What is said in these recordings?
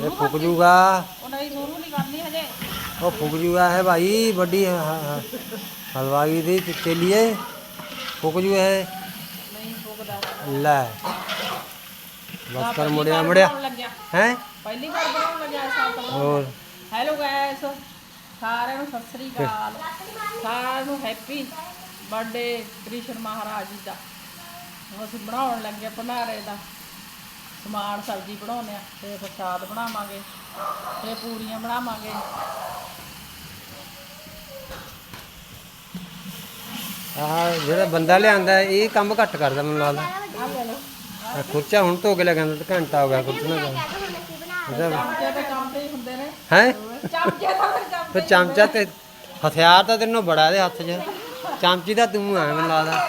ਇਹ ਫੁਕ ਜੂਗਾ। ਉਹ ਨਹੀਂ ਸ਼ੁਰੂ ਨਹੀਂ ਕਰਨੀ ਹਜੇ। ਉਹ ਫੁਕ ਜੂਗਾ ਹੈ ਭਾਈ ਵੱਡੀ ਹਲਵਾਈ ਦੀ ਤੇ लिए ਫੁਕ ਜੂ ਹੈ ਨਹੀਂ ਫੁਕਦਾ। ਲੈ। ਬਸ ਕਰ ਮੁੜਿਆ ਮੁੜਿਆ ਹੈ? ਪਹਿਲੀ ਵਾਰ ਬਣਾਉਣ ਲੱਗਿਆ ਸਾਲ ਤਾਂ। ਹੋਰ। ਹੈਲੋ ਗਾਇਸ ਸਾਰਿਆਂ ਨੂੰ ਸਤਿ ਸ੍ਰੀ ਅਕਾਲ। ਸਾਰਿਆਂ ਨੂੰ ਹੈਪੀ ਬਰਥਡੇ ਕ੍ਰਿਸ਼ਨ ਮਹਾਰਾਜ ਜੀ ਦਾ। ਅਸੀਂ ਬਣਾਉਣ ਲੱਗੇ ਭੰਡਾਰੇ ਦਾ। ਸਮਾਨ ਸਬਜ਼ੀ ਬਣਾਉਂਦੇ ਆ ਤੇ ਪ੍ਰਸ਼ਾਦ ਬਣਾਵਾਂਗੇ ਤੇ ਪੂਰੀਆਂ ਬਣਾਵਾਂਗੇ। ਆਹ ਜਿਹੜਾ ਬੰਦਾ ਲਿਆਂਦਾ ਇਹ ਕੰਮ ਘੱਟ ਕਰਦਾ ਮੈਨੂੰ ਲੱਗਦਾ। ਆਹ ਖੁਰਚਾ ਹੁਣ ਧੋ ਕੇ ਲੈ ਕਹਿੰਦਾ ਤੇ ਘੰਟਾ ਹੋ ਗਿਆ ਚਮਚੇ ਤੇ ਹੀ ਹੁੰਦੇ ਨੇ। ਹੈ? ਚਮਚੇ ਤਾਂ ਫਿਰ ਚਮਚੇ ਫਿਰ ਚਮਚਾ ਤੇ ਹਥਿਆਰ ਤਾਂ ਤੈਨੂੰ ਬੜਾ ਇਹਦੇ ਹੱਥ 'ਚ। ਚਮਚੀ ਦਾ ਤੂੰ ਆ ਮੈਨੂੰ ਲੱਗਦਾ।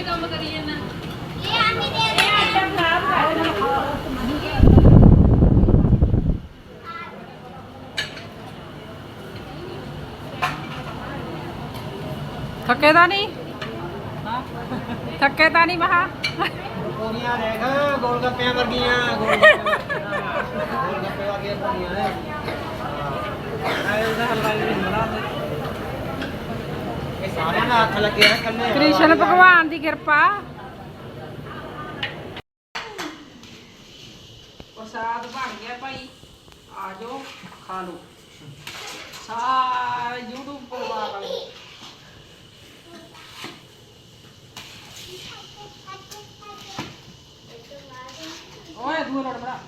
ਕੋਈ ਕੰਮ ਕਰੀ ਜਾਂਦਾ? ਇਹ ਆਂਟੀ ਦੇ ਇਹ ਆਟਾ ਖਰਾਬ ਕਰ ਦੇਣਾ ਥੱਕੇ ਤਾਂ ਨਹੀਂ? ਥੱਕੇ ਤਾਂ ਨਹੀਂ ਮਹਾ? ਪੂਰੀਆਂ ਰਹਿ ਗੋਲ ਗੱਪਿਆਂ ਵਰਗੀਆਂ ਗੋਲ ਗੱਪੇ ਵਰਗੀਆਂ ਪੂਰੀਆਂ ਹੱਥ ਲੱਗਿਆ ਕੱਲੇ ਕ੍ਰਿਸ਼ਨ ਭਗਵਾਨ ਦੀ ਕਿਰਪਾ। ਪ੍ਰਸਾਦ ਬਣ ਗਿਆ ਭਾਈ। ਆ ਜਾਓ, ਖਾ ਲਓ। ਸਾਰੇ YouTube ਪਰਿਵਾਰ ਵਾਲੇ ਓਏ ਦੂਰ ਲੜ ਬੜਾ